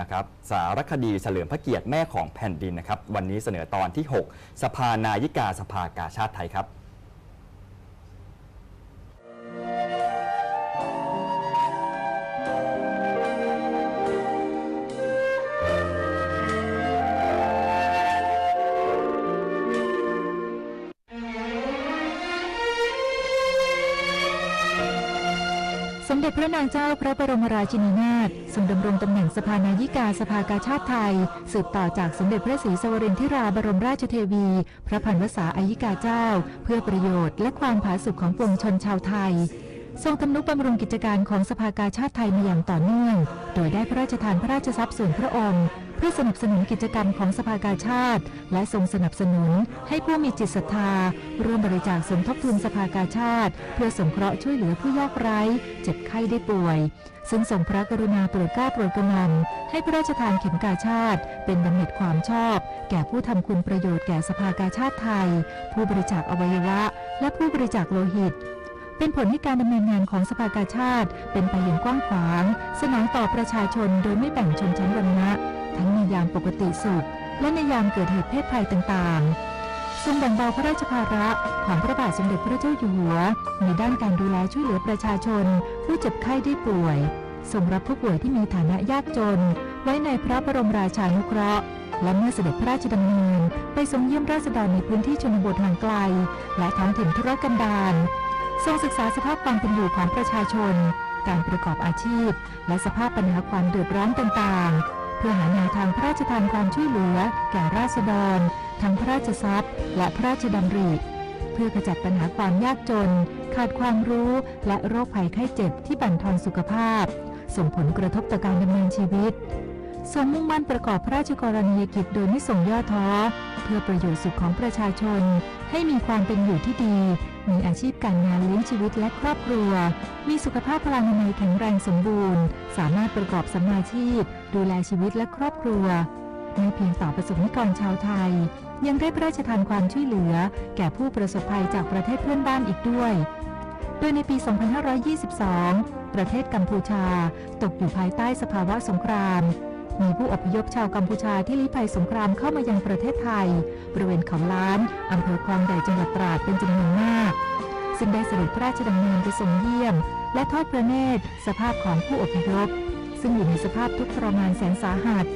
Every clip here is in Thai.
นะครับสารคดีเฉลิมพระเกียรติแม่ของแผ่นดินนะครับ วันนี้เสนอตอนที่ 6 สภานายิกาสภากาชาติไทยครับ มเด็จพระนางเจ้าพระบรมราชินีนาถทรงดำรงตำแหน่งสภานายิกาสภากาชาติไทย สืบต่อจากสมเด็จพระศรีสวรินทิราบรมราชเทวี พระพันวษาอายิกาเจ้า เพื่อประโยชน์และความผาสุกของปวงชนชาวไทย ทรงทำนุบำรุงกิจการของสภากาชาติไทยมาอย่างต่อเนื่อง โดยได้พระราชทานพระราชทรัพย์ส่วนพระองค์ เพื่อสนับสนุนกิจกรรมของสภากาชาติ และทรงสนับสนุนให้ผู้มีจิตศรัทธาร่วมบริจาคสมทบทุนสภากาชาติ เพื่อสงเคราะห์ช่วยเหลือผู้ยากไร้ เจ็บไข้ได้ป่วย ซึ่งทรงพระกรุณาโปรดเกล้าโปรดกระหม่อมให้พระราชทานเข็มกาชาติ เป็นบำเหน็จความชอบ แก่ผู้ทำคุณประโยชน์แก่สภากาชาติไทย ผู้บริจาคอวัยวะ และผู้บริจาคโลหิตเป็นผลให้การดำเนินงานของสภากาชาติ เป็นไปอย่างกว้างขวาง สนองต่อประชาชนโดยไม่แบ่งชนชั้นวรรณะ ทั้งในยามปกติสุข และในยามเกิดเหตุเพศภัยต่างๆทรงแบ่งเบาพระราชภาระของพระบาทสมเด็จพระเจ้าอยู่หัว ในด้านการดูแลช่วยเหลือประชาชน ผู้เจ็บไข้ได้ป่วยทรงรับผู้ป่วยที่มีฐานะยากจน ไว้ในพระบรมราชานุเคราะห์ และเมื่อเสด็จพระราชดำเนิน ไปทรงเยี่ยมราษฎรในพื้นที่ชนบทห่างไกล และท้องถิ่นทุรกันดารทรงศึกษาสภาพความเป็นอยู่ของประชาชน การประกอบอาชีพ และสภาพปัญหาความเดือดร้อนต่างๆ เพื่อหาแนวทางพระราชทานความช่วยเหลือ แก่ราษฎร ทั้งพระราชทรัพย์ และพระราชดำริ เพื่อขจัดปัญหาความยากจน ขาดความรู้และโรคภัยไข้เจ็บที่บั่นทอนสุขภาพ ส่งผลกระทบต่อการดำเนินชีวิตทรงมุ่งมั่นประกอบพระราชกรณียกิจโดยไม่ส่งย่อท้อ เพื่อประโยชน์สุขของประชาชน ให้มีความเป็นอยู่ที่ดี มีอาชีพการงานเลี้ยงชีวิตและครอบครัว มีสุขภาพพลานามัยแข็งแรงสมบูรณ์ สามารถประกอบสัมมาชีพ ดูแลชีวิตและครอบครัวไม่เพียงต่อประสบนิกรชาวไทย ยังได้พระราชทานความช่วยเหลือ แก่ผู้ประสบภัยจากประเทศเพื่อนบ้านอีกด้วย โดยในปี 2522 ประเทศกัมพูชา ตกอยู่ภายใต้สภาวะสงคราม มีผู้อพยพชาวกัมพูชาที่ลี้ภัยสงครามเข้ามายังประเทศไทย บริเวณเขาล้านอำเภอคลองใหญ่จังหวัดตราดเป็นจำนวนมาก ซึ่งได้เสด็จพระราชดำเนินไปทรงเยี่ยม และทอดพระเนตรสภาพของผู้อพยพ ซึ่งอยู่ในสภาพทุกข์ทรมานแสนสาหัส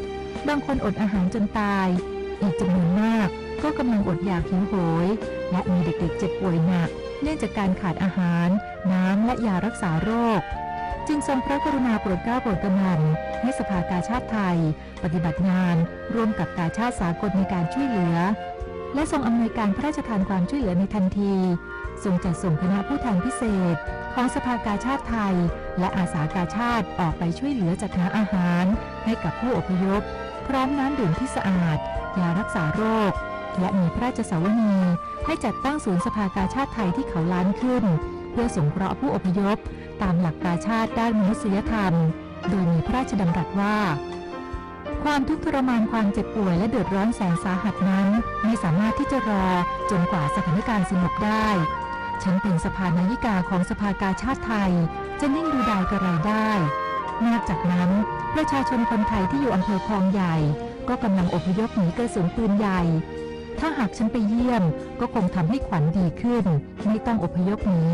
บางคนอดอาหารจนตาย อีกจำนวนมากก็กำลังอดอยากหิวโหย และมีเด็กๆเจ็บป่วยหนัก เนื่องจากการขาดอาหาร น้ำและยารักษาโรค จึงทรงพระกรุณาโปรดเกล้าโปรดกระหม่อมให้สภากาชาติไทย ปฏิบัติงานร่วมกับกาชาติสากลในการช่วยเหลือ และทรงอำนวยการพระราชทานความช่วยเหลือในทันทีทรงจัดส่งคณะผู้แทนพิเศษ ของสภากาชาติไทย และอาสากาชาติออกไปช่วยเหลือจัดหาอาหาร ให้กับผู้อพยพ พร้อมน้ำดื่มที่สะอาด ยารักษาโรค และมีพระราชสาวนีให้จัดตั้งศูนย์สภากาชาติไทยที่เขาล้านขึ้น เพื่อสงเคราะห์ผู้อพยพ ตามหลักกาชาติด้านมนุษยธรรม โดยมีพระราชดำรัสว่า ความทุกข์ทรมานความเจ็บป่วยและเดือดร้อนแสนสาหัสนั้น ไม่สามารถที่จะรอจนกว่าสถานการณ์สงบได้ ฉันเป็นสภานายิกาของสภากาชาติไทย จะนิ่งดูดายกระไรได้ นอกจากนั้น ประชาชนคนไทยที่อยู่อำเภอคลองใหญ่ ก็กำลังอพยพหนีกระสุนปืนใหญ่ถ้าหากฉันไปเยี่ยมก็คงทำให้ขวัญดีขึ้น ไม่ต้องอพยพหนี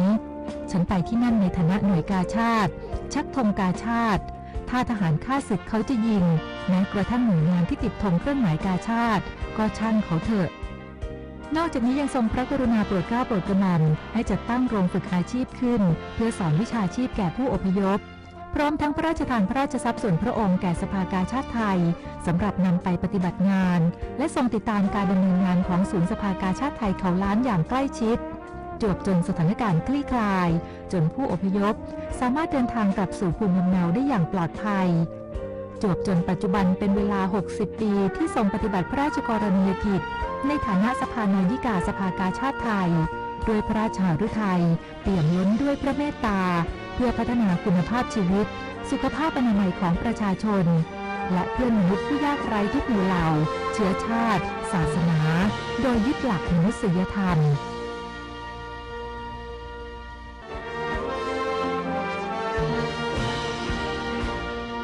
ฉันไปที่นั่นในฐานะหน่วยกาชาติ ชักธงกาชาติ ถ้าทหารฆ่าศึกเขาจะยิง แม้กระทั่งหน่วยงานที่ติดธงเครื่องหมายกาชาติ ก็ช่างเขาเถอะ นอกจากนี้ยังทรงพระกรุณาโปรดเกล้าโปรดกระหม่อมให้จัดตั้งโรงฝึกอาชีพขึ้น เพื่อสอนวิชาชีพแก่ผู้อพยพ พร้อมทั้งพระราชทานพระราชทรัพย์ส่วนพระองค์แก่สภากาชาติไทยสำหรับนำไปปฏิบัติงาน และทรงติดตามการดำเนินงานของศูนย์สภากาชาติไทยเขาล้านอย่างใกล้ชิด จวบจนสถานการณ์คลี่คลาย จนผู้อพยพ สามารถเดินทางกลับสู่ภูมิลำเนาได้อย่างปลอดภัย จวบจนปัจจุบันเป็นเวลา 60 ปีที่ทรงปฏิบัติพระราชกรณียกิจ ในฐานะสภานายิกาสภากาชาติไทย ด้วยพระราชหฤทัยเปี่ยมล้นด้วยพระเมตตา เพื่อพัฒนาคุณภาพชีวิต สุขภาพอนามัยของประชาชน และเพื่อนมนุษย์ผู้ยากไร้ทุกหมู่เหล่า เชื้อชาติ ศาสนา โดยยึดหลักมนุษยธรรม